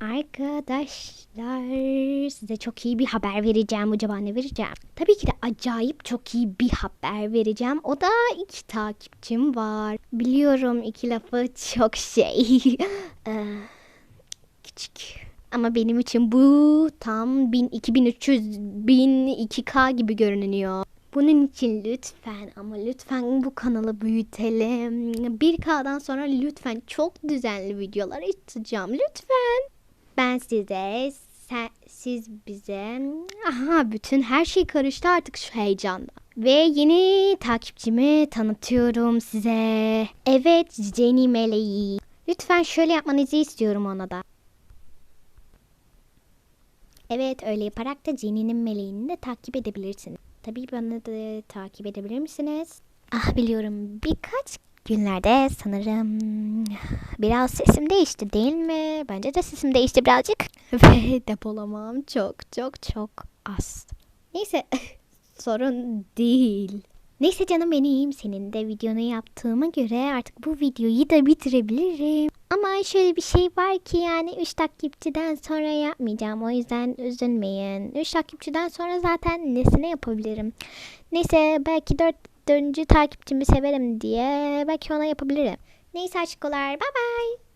Arkadaşlar. Size çok iyi bir haber vereceğim. Acaba ne vereceğim? Tabii ki de acayip çok iyi bir haber vereceğim. O da iki takipçim var. Biliyorum iki lafı çok şey. Ee, küçük. Ama benim için bu tam 1000, 2300, 1000, 2K gibi görünüyor. Bunun için lütfen ama lütfen bu kanalı büyütelim. 1K'dan sonra lütfen çok düzenli videolar atacağım. Lütfen. Ben size, sen, siz bize, aha bütün her şey karıştı artık şu heyecanda. Ve yeni takipçimi tanıtıyorum size. Evet Jenny Meleği. Lütfen şöyle yapmanızı istiyorum ona da. Evet öyle yaparak da Jenny'nin meleğini de takip edebilirsiniz. Tabii bana da takip edebilir misiniz? Ah biliyorum birkaç günlerde sanırım biraz sesim değişti değil mi? Bence de sesim değişti birazcık. Ve depolamam çok çok çok az. Neyse sorun değil. Neyse canım benim senin de videonu yaptığıma göre artık bu videoyu da bitirebilirim. Ama şöyle bir şey var ki yani 3 takipçiden sonra yapmayacağım. O yüzden üzülmeyin. 3 takipçiden sonra zaten nesine yapabilirim. Neyse belki 4. dördüncü takipçimi severim diye belki ona yapabilirim. Neyse aşkolar bye bye.